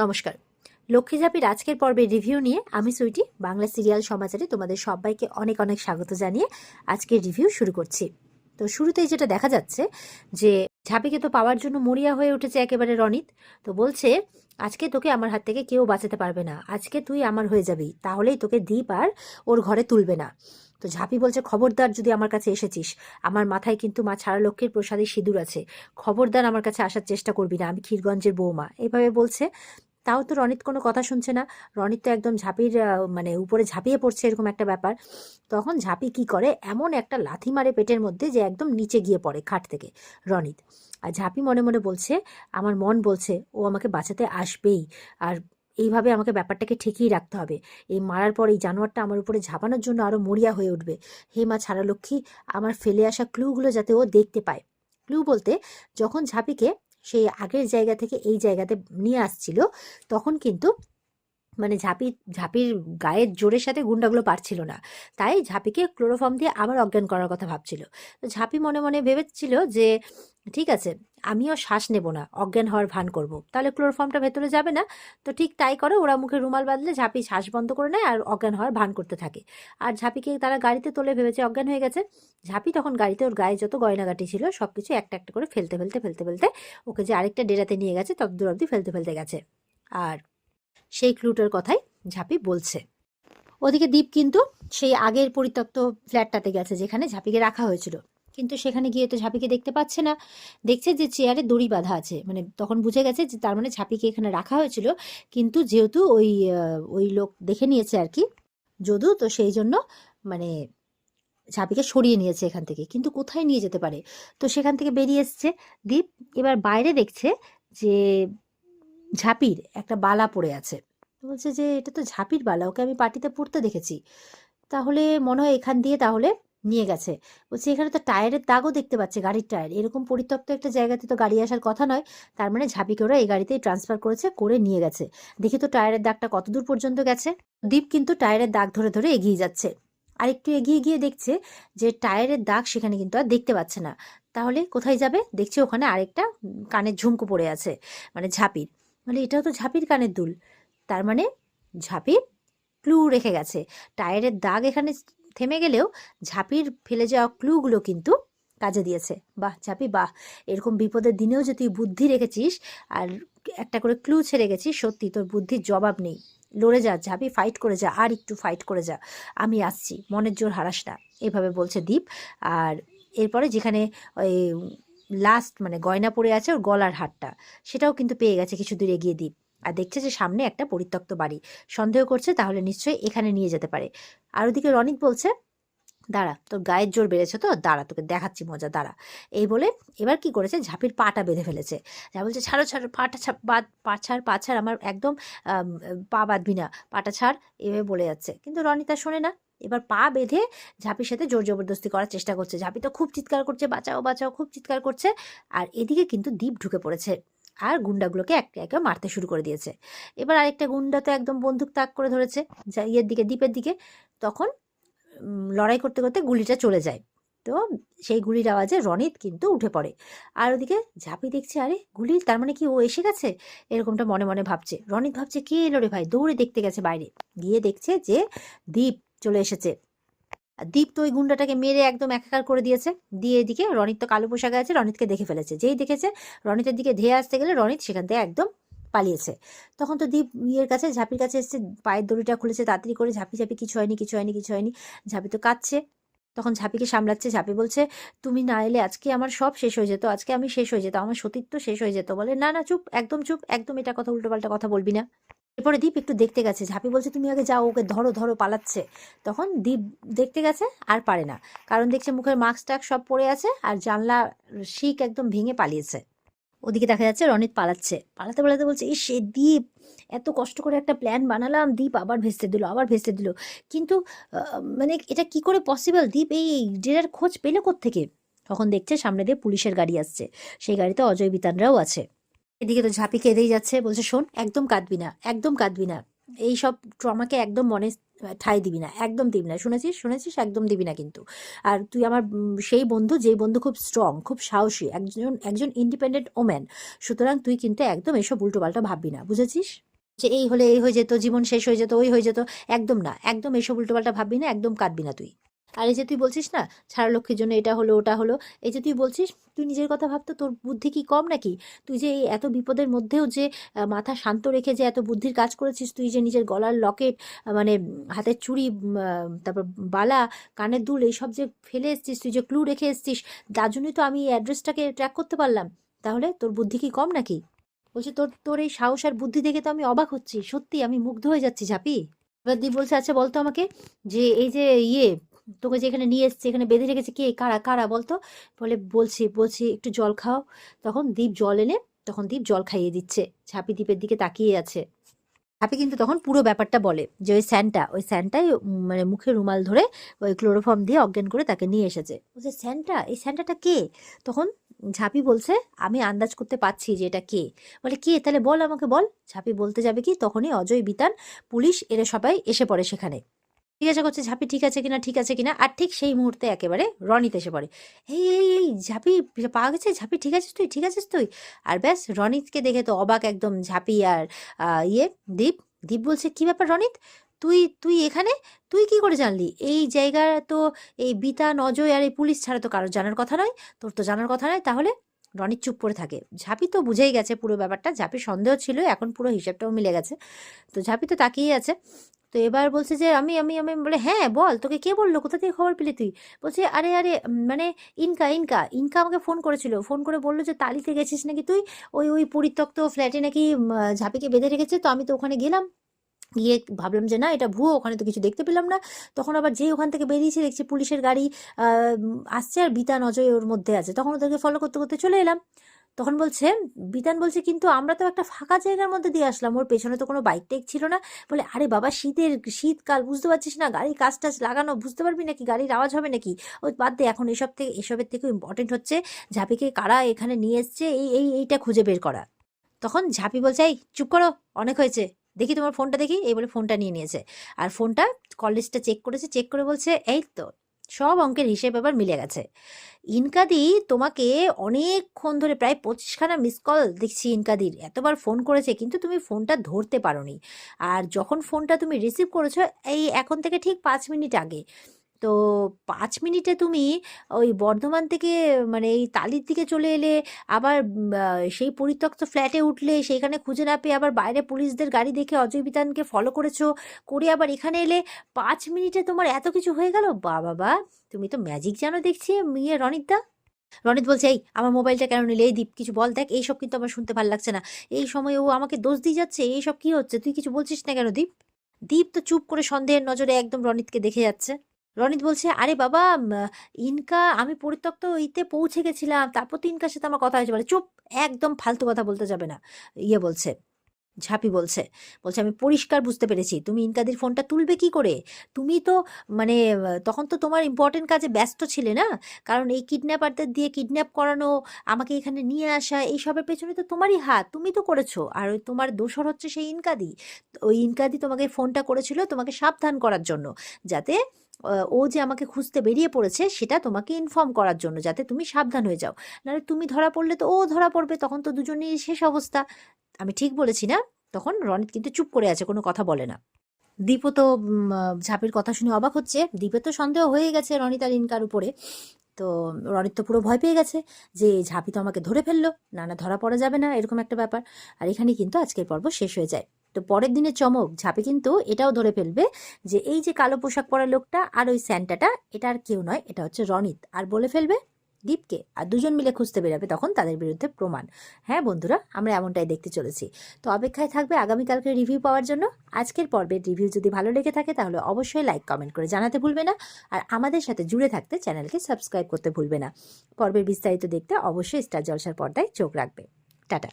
নমস্কার। লক্ষ্মীঝাপির আজকের পর্বের রিভিউ নিয়ে আমি সুইটি, বাংলা সিরিয়াল সমাচারে তোমাদের সবাইকে অনেক অনেক স্বাগত জানিয়ে আজকের রিভিউ শুরু করছি। তো শুরুতেই যেটা দেখা যাচ্ছে যে, ঝাপিকে তো পাওয়ার জন্য মরিয়া হয়ে উঠেছে একেবারে রনিত। তো বলছে, আজকে তোকে আমার হাত থেকে কেউ বাঁচাতে পারবে না। আজকে তুই আমার হয়ে যাবি। তাহলেই তোকে দ্বীপ আর ওর ঘরে তুলবে না। তো ঝাপি বলছে, খবরদার যদি আমার কাছে এসেছিস, আমার মাথায় কিন্তু মা ছাড়া লক্ষ্মীর প্রসাদে সিঁদুর আছে। খবরদার আমার কাছে আসার চেষ্টা করবি না। আমি ক্ষীরগঞ্জের বৌমা। এভাবে বলছে। তাও তো রনিত কোনো কথা শুনছে না। রনিত তো একদম ঝাঁপির মানে উপরে ঝাঁপিয়ে পড়ছে এরকম একটা ব্যাপার। তখন ঝাঁপি কি করে? এমন একটা লাথি মারে পেটের মধ্যে যে একদম নিচে গিয়ে পড়ে খাট থেকে রনিত। আর ঝাঁপি মনে মনে বলছে, আমার মন বলছে, ও আমাকে বাঁচাতে আসবেই। আর এইভাবে আমাকে ব্যাপারটাকে ঠেকিয়ে রাখতে হবে। এই মারার পর এই জানোয়ারটা আমার উপরে ঝাঁপানোর জন্য আরও মরিয়া হয়ে উঠবে। হে মা ছাড়া লক্ষ্মী আমার ফেলে আসা ক্লুগুলো যাতে ও দেখতে পায়। ক্লু বলতে, যখন ঝাঁপিকে সেই আগের জায়গা থেকে এই জায়গাতে নিয়ে আসছিল তখন কিন্তু মানে ঝাঁপি, ঝাঁপির গায়ের জোরের সাথে গুন্ডাগুলো পারছিল না। তাই ঝাঁপিকে ক্লোরোফর্ম দিয়ে আবার অজ্ঞান করার কথা ভাবছিল। তো ঝাঁপি মনে মনে ভেবেছিল যে, ঠিক আছে, আমিও শ্বাস নেব না, অজ্ঞান হওয়ার ভান করব। তাহলে ক্লোরোফর্মটা ভেতরে যাবে না? তো ঠিক তাই করে, ওরা মুখে রুমাল বাঁধলে ঝাঁপি শ্বাস বন্ধ করে নেয় আর অজ্ঞান হওয়ার ভান করতে থাকে। আর ঝাঁপিকে তারা গাড়িতে তোলে ভেবেছে অজ্ঞান হয়ে গেছে। ঝাঁপি তখন গাড়িতে ওর গায়ে যত গয়নাগাটি ছিল সব কিছু একটা একটা করে ফেলতে ফেলতে ফেলতে ফেলতে ওকে যে আরেকটা ডেরাতে নিয়ে গেছে তত দূর অব্দি ফেলতে ফেলতে গেছে। আর সেই ক্লুটার কথাই ঝাঁপি বলছে। ওদিকে দ্বীপ কিন্তু সেই আগের পরিত্যক্ত ফ্ল্যাটটাতে গেছে, যেখানে ঝাঁপিকে রাখা হয়েছিল। কিন্তু সেখানে গিয়ে তো ঝাঁপিকে দেখতে পাচ্ছে না। দেখছে যে চেয়ারে দড়ি বাঁধা আছে। মানে তখন বুঝে গেছে যে তার মানে ঝাঁপিকে এখানে রাখা হয়েছিল। কিন্তু যেহেতু ওই ওই লোক দেখে নিয়েছে আর কি যদু তো সেই জন্য মানে ঝাঁপিকে সরিয়ে নিয়েছে এখান থেকে। কিন্তু কোথায় নিয়ে যেতে পারে? তো সেখান থেকে বেরিয়ে এসছে দ্বীপ এবার বাইরে দেখছে যে ঝাঁপির একটা বালা পড়ে আছে। বলছে যে, এটা তো ঝাঁপির বালা, ওকে আমি পার্টিতে পড়তে দেখেছি। তাহলে মনে হয় এখান দিয়ে তাহলে নিয়ে গেছে। বলছে, এখানে তো টায়ারের দাগও দেখতে পাচ্ছে, গাড়ির টায়ার। এরকম পরিত্যক্ত একটা জায়গাতে তো গাড়ি আসার কথা নয়। তার মানে ঝাঁপিকে ওরা এই গাড়িতেই ট্রান্সফার করেছে, করে নিয়ে গেছে। দেখি তো টায়ারের দাগটা কত দূর পর্যন্ত গেছে? দ্বীপ কিন্তু টায়ারের দাগ ধরে ধরে এগিয়ে যাচ্ছে। আর একটু এগিয়ে গিয়ে দেখছে যে, টায়ারের দাগ সেখানে কিন্তু আর দেখতে পাচ্ছে না। তাহলে কোথায় যাবে? দেখছে ওখানে আরেকটা কানের ঝুমকো পড়ে আছে মানে ঝাঁপির। মানে এটাও তো ঝাঁপির কানের দুল। তার মানে ঝাঁপি ক্লু রেখে গেছে। টায়ারের দাগ এখানে থেমে গেলেও ঝাঁপির ফেলে যাওয়া ক্লুগুলো কিন্তু কাজে দিয়েছে। বাহ, ঝাঁপি, বাহ। এরকম বিপদের দিনেও যে তুই বুদ্ধি রেখেছিস আর একটা করে ক্লু ছেড়ে গেছিস, সত্যি তোর বুদ্ধির জবাব নেই। লড়ে যা, ঝাঁপি ফাইট করে যা, আর একটু ফাইট করে যা। আমি আসছি, মনের জোর হারাস না। এভাবে বলছে দীপ। আর এরপরে যেখানে ওই লাস্ট মানে গয়না পড়ে আছে ওর গলার হারটা। সেটাও কিন্তু পেয়ে গেছে কিছু দূর এগিয়ে দ্বীপ আর দেখছে যে সামনে একটা পরিত্যক্ত বাড়ি। সন্দেহ করছে তাহলে নিশ্চয়ই এখানে নিয়ে যেতে পারে। আর ওদিকে রনিত বলছে, দাঁড়া, তোর গায়ের জোর বেড়েছে তো, দাঁড়া, তোকে দেখাচ্ছি মজা, দাঁড়া। এই বলে এবার কি করেছে? ঝাঁপির পাটা বেঁধে ফেলেছে। যা বলছে, ছাড়ো ছাড়ো, পাটা বাদ পা ছাড় পা ছাড়, আমার একদম পা বাঁধবি না, পাটা ছাড়। এভাবে বলে যাচ্ছে। কিন্তু রনিতা শোনে না। এবার পা বেঁধে ঝাঁপির সাথে জোর জবরদস্তি করার চেষ্টা করছে। ঝাঁপি তো খুব চিৎকার করছে, বাঁচাও বাঁচাও, খুব চিৎকার করছে। আর এদিকে কিন্তু দ্বীপ ঢুকে পড়েছে আর গুন্ডাগুলোকে একে একে মারতে শুরু করে দিয়েছে। এবার আরেকটা গুন্ডা তো একদম বন্দুক তাক করে ধরেছে যা ইয়ের দিকে, দ্বীপের দিকে। তখন লড়াই করতে করতে গুলিটা চলে যায়। তো সেই গুলির আওয়াজে রনিত কিন্তু উঠে পড়ে। আর ওদিকে ঝাঁপি দেখছে, আরে গুলি, তার মানে কি ও এসে গেছে? এরকমটা মনে মনে ভাবছে। রনিত ভাবছে, কে এলো রে ভাই? দৌড়ে দেখতে গেছে বাইরে। গিয়ে দেখছে যে দ্বীপ চলে এসেছে। দীপ তো ওই গুন্ডাটাকে মেরে একদম একাকার করে দিয়েছে। দিয়ে এদিকে রনিত তো কালো পোশাকে আছে, রনিতকে দেখে ফেলেছে। যেই দেখেছে, রনিতের দিকে ধেয়ে আসতে গেলে রনিত সেখান থেকে একদম পালিয়েছে। তখন তো দীপ ইয়ের কাছে, ঝাঁপির কাছে এসছে, পায়ের দড়িটা খুলেছে তাড়াতাড়ি করে, ঝাঁপি ঝাঁপি কিছু হয়নি কিছু হয়নি কিছু হয়নি। ঝাঁপি তো কাঁদছে। তখন ঝাঁপিকে সামলাচ্ছে, ঝাঁপি বলছে, তুমি না এলে আজকে আমার সব শেষ হয়ে যেত, আজকে আমি শেষ হয়ে যেত আমার সতীত্ব শেষ হয়ে যেত। বলে, না না, চুপ, একদম চুপ, একদম এটা কথা উল্টোপাল্টা কথা বলবি না। এরপরে দীপ একটু দেখতে গেছে, ঝাঁপি বলছে, তুমি আগে যাও, ওকে ধরো ধরো, পালাচ্ছে। তখন দীপ দেখতে গেছে, আর পারে না। কারণ দেখছে মুখের মাস্ক টাক সব পড়ে আছে, আর জানলা শিক একদম ভেঙে পালিয়েছে। ওদিকে দেখা যাচ্ছে রনিত পালাচ্ছে। পালাতে পালাতে বলছে এই সে দ্বীপ এত কষ্ট করে একটা প্ল্যান বানালাম দ্বীপ আবার ভেস্তে দিল, আবার ভেস্তে দিল। কিন্তু মানে এটা কি করে পসিবল দ্বীপ এই ডেরার খোঁজ পেলে থেকে তখন দেখছে সামনে দিয়ে পুলিশের গাড়ি আসছে। সেই গাড়িতে অজয় বিতানরাও আছে। এদিকে তো ঝাঁপি কেঁদেই যাচ্ছে, বলছে, শোন, একদম কাঁদবি না, একদম কাঁদবি না। এই সব ট্রমাকে একদম মনে ঠাই দিবি না, একদম দিবি না। শুনেছিস? শুনেছিস? একদম দিবি না কিন্তু। আর তুই আমার সেই বন্ধু যেই বন্ধু খুব স্ট্রং খুব সাহসী, একজন একজন ইন্ডিপেন্ডেন্ট ওম্যান সুতরাং তুই কিন্তু একদম এসব উল্টোপাল্টা ভাববি না, বুঝেছিস? যে এই হলে এই হয়ে যেত, জীবন শেষ হয়ে যেত, ওই হয়ে যেত, একদম না, একদম এসব উল্টোপাল্টা ভাববি না, একদম কাঁদবি না তুই। আর এই যে তুই বলছিস না ছাড়া লক্ষ্যের জন্য এটা হলো, ওটা হলো, এই যে তুই বলছিস, তুই নিজের কথা ভাবতো তোর বুদ্ধি কি কম নাকি? তুই যে এই এত বিপদের মধ্যেও যে মাথা শান্ত রেখে যে এত বুদ্ধির কাজ করেছিস, তুই যে নিজের গলার লকেট মানে হাতের চুড়ি তারপর বালা, কানের দুল এইসব যে ফেলে এসছিস, তুই যে ক্লু রেখে এসছিস, তার জন্যই তো আমি এই অ্যাড্রেসটাকে ট্র্যাক করতে পারলাম। তাহলে তোর বুদ্ধি কি কম নাকি? বলছে তোর তোর এই সাহস আর বুদ্ধি দেখে তো আমি অবাক হচ্ছি, সত্যি আমি মুগ্ধ হয়ে যাচ্ছি ঝাপি। এবার দি বলছে আচ্ছা বলতো আমাকে যে এই যে ইয়ে তোকে যে এখানে নিয়ে এসছে, এখানে বেঁধে রেখেছে কে? কারা? কারা? বলতো? বলে, বলছি বলছি, একটু জল খাও। তখন দীপ জল এনে, তখন দীপ জল খাইয়ে দিচ্ছে। ঝাপি দ্বীপের দিকে তাকিয়ে আছে। ঝাপি কিন্তু তখন পুরো ব্যাপারটা বলে যে, ওই স্যান্টা, ওই স্যান্টাই মানে মুখে রুমাল ধরে ওই ক্লোরোফর্ম দিয়ে অজ্ঞান করে তাকে নিয়ে এসেছে। বলছে স্যান্টা? এই স্যান্টাটা কে? তখন ঝাপি বলছে, আমি আন্দাজ করতে পারছি যে এটা কে? বলে, কে? তাহলে বল আমাকে, বল। ঝাপি বলতে যাবে কি, তখনই অজয়, বিতান, পুলিশ এরা সবাই এসে পড়ে সেখানে। জিজ্ঞাসা করছে, ঝাপি ঠিক আছে কিনা, ঠিক আছে কিনা? আর ঠিক সেই মুহূর্তে একেবারে রনিত এসে পড়ে। এই এই এই, ঝাপি পাওয়া গেছে? ঝাপি ঠিক আছিস তুই? ঠিক আছিস তুই? আর ব্যাস, রনিতকে দেখে তো অবাক একদম ঝাপি আর ইয়ে দীপ। দীপ বলছে, কি ব্যাপার রনিত? তুই তুই এখানে? তুই কি করে জানলি? এই জায়গা তো এই বিতান অজয় আর এই পুলিশ ছাড়া তো কারোর জানার কথা নয়। তোর তো জানার কথা নয়, তাহলে রনিত চুপ করে থাকে। ঝাপি তো বুঝেই গেছে পুরো ব্যাপারটা। ঝাপির সন্দেহ ছিল, এখন পুরো হিসাবটাও মিলে গেছে। তো ঝাপি তো তাকিয়ে আছে। তো এবার বলছে যে, আমি আমি আমি। বলে হ্যাঁ বল, তোকে কে বলল? কোথা থেকে খবর পেলি তুই? বলছে, আরে আরে মানে ইনকা ইনকা ইনকা আমাকে ফোন করেছিল। ফোন করে বলল যে, তালিতে গেছিস নাকি তুই? ওই ওই পরিত্যক্ত ফ্ল্যাটে নাকি ঝাপিকে বেঁধে রেখেছে। তো আমি তো ওখানে গেলাম। গিয়ে ভাবলাম যে, না, এটা ভুয়ো, ওখানে তো কিছু দেখতে পেলাম না। তখন আবার যে ওখান থেকে বেরিয়েছে, দেখছি পুলিশের গাড়ি আসছে আর বিতান অজয় ওর মধ্যে আছে। তখন ওদেরকে ফলো করতে করতে চলে এলাম। তখন বলছে, বিতান বলছে, কিন্তু আমরা তো একটা ফাঁকা জায়গার মধ্যে দিয়ে আসলাম। ওর পেছনে তো কোনো বাইক টাইক ছিল না। বলে, আরে বাবা, শীতের, শীতকাল, বুঝতে পারছিস না? গাড়ি কাজ টাজ লাগানো, বুঝতে পারবি নাকি? গাড়ির আওয়াজ হবে নাকি? ওই বাদ দে, এখন এসব থেকে, এসবের থেকে ইম্পর্টেন্ট হচ্ছে ঝাঁপিকে কারা এখানে নিয়ে এসছে, এই এই, এইটা খুঁজে বের করা। তখন ঝাঁপি বলছে, এই, চুপ করো, অনেক হয়েছে। দেখি তোমার ফোনটা দেখি, এই বলে ফোনটা নিয়ে নিয়েছে। আর ফোনটা কলেজটা চেক করেছে চেক করে বলছে, এই তো, সব অঙ্কের হিসেব এবার মিলে গেছে। ইনকাদি তোমাকে অনেকক্ষণ ধরে প্রায় পঁচিশখানা মিস কল দেখছি ইনকাদির। এতবার ফোন করেছে, কিন্তু তুমি ফোনটা ধরতে পারোনি। আর যখন ফোনটা তুমি রিসিভ করেছ, এই এখন থেকে ঠিক পাঁচ মিনিট আগে। তো পাঁচ মিনিটে তুমি ওই বর্ধমান থেকে মানে এই তালির দিকে চলে এলে, আবার সেই পরিত্যক্ত ফ্ল্যাটে উঠলে, সেইখানে খুঁজে না পেয়ে আবার বাইরে পুলিশদের গাড়ি দেখে অজয় বিতানকে ফলো করেছ, করে আবার এখানে এলে পাঁচ মিনিটে তোমার এত কিছু হয়ে গেল? বা বাবা তুমি তো ম্যাজিক জানো দেখছি ইয়ে রনিতদা রনিত বলছে, এই, আমার মোবাইলটা কেন নিলে? এই দীপ, কিছু বল দেখ এইসব কিন্তু আমার শুনতে ভালো লাগছে না। এই সময় ও আমাকে দোষ দিয়ে যাচ্ছে এইসব কি হচ্ছে? তুই কিছু বলছিস না কেন দীপ? দীপ তো চুপ করে সন্দেহের নজরে একদম রনিতকে দেখে যাচ্ছে। রনিত বলছে, আরে বাবা ইনকা, আমি পরিত্যক্ত ইতে পৌঁছে গেছিলাম। তারপর তো ইনকার সাথে আমার কথা হয়েছে। বলে চুপ, একদম ফালতু কথা বলতে যাবে না। ইয়ে বলছে, ঝাপি বলছে বলছে, আমি পরিষ্কার বুঝতে পেরেছি। তুমি ইনকাদির ফোনটা তুলবে কি করে? তুমি তো মানে তখন তো তোমার ইম্পর্টেন্ট কাজে ব্যস্ত ছিলে না? কারণ এই কিডন্যাপারদের দিয়ে কিডন্যাপ করানো, আমাকে এখানে নিয়ে আসা, এইসবের পেছনে তো তোমারই হাত। তুমি তো করেছ। আর ওই তোমার দোষর হচ্ছে সেই ইনকাদি। ওই ইনকাদি তোমাকে ফোনটা করেছিল তোমাকে সাবধান করার জন্য। যাতে ও যে আমাকে খুঁজতে বেরিয়ে পড়েছে, সেটা তোমাকে ইনফর্ম করার জন্য যাতে তুমি সাবধান হয়ে যাও। নাহলে তুমি ধরা পড়লে তো ও ধরা পড়বে, তখন তো দুজনেই শেষ অবস্থা। আমি ঠিক বলেছি না? তখন রনিত কিন্তু চুপ করে আছে, কোনো কথা বলে না। দীপও তো ঝাঁপির কথা শুনে অবাক হচ্ছে। দীপের তো সন্দেহ হয়ে গেছে রনিত আর ইনকার উপরে। তো রনিত তো পুরো ভয় পেয়ে গেছে যে ঝাঁপি তো আমাকে ধরে ফেলল। না না, ধরা পড়া যাবে না, এরকম একটা ব্যাপার। আর এখানে কিন্তু আজকের পর্ব শেষ হয়ে যায়। তো পরের দিনে চমক ঝাঁপে কিন্তু এটাও ধরে ফেলবে যে এই যে কালো পোশাক পরা লোকটা আর ওই স্যান্টাটা, এটা আর কেউ নয়, এটা হচ্ছে রনিত। আর বলে ফেলবে, দীপকে। আর দুজন মিলে খুঁজতে বেরোবে তখন তাদের বিরুদ্ধে প্রমাণ। হ্যাঁ বন্ধুরা, আমরা এমনটাই দেখতে চলেছি। তো অপেক্ষায় থাকবে আগামীকালকে রিভিউ পাওয়ার জন্য। আজকের পর্বের রিভিউ যদি ভালো লেগে থাকে তাহলে অবশ্যই লাইক, কমেন্ট করে জানাতে ভুলবে না। আর আমাদের সাথে জুড়ে থাকতে চ্যানেলকে সাবস্ক্রাইব করতে ভুলবে না। পর্বের বিস্তারিত দেখতে অবশ্যই স্টার জলসার পর্দায় চোখ রাখবে। টাটা।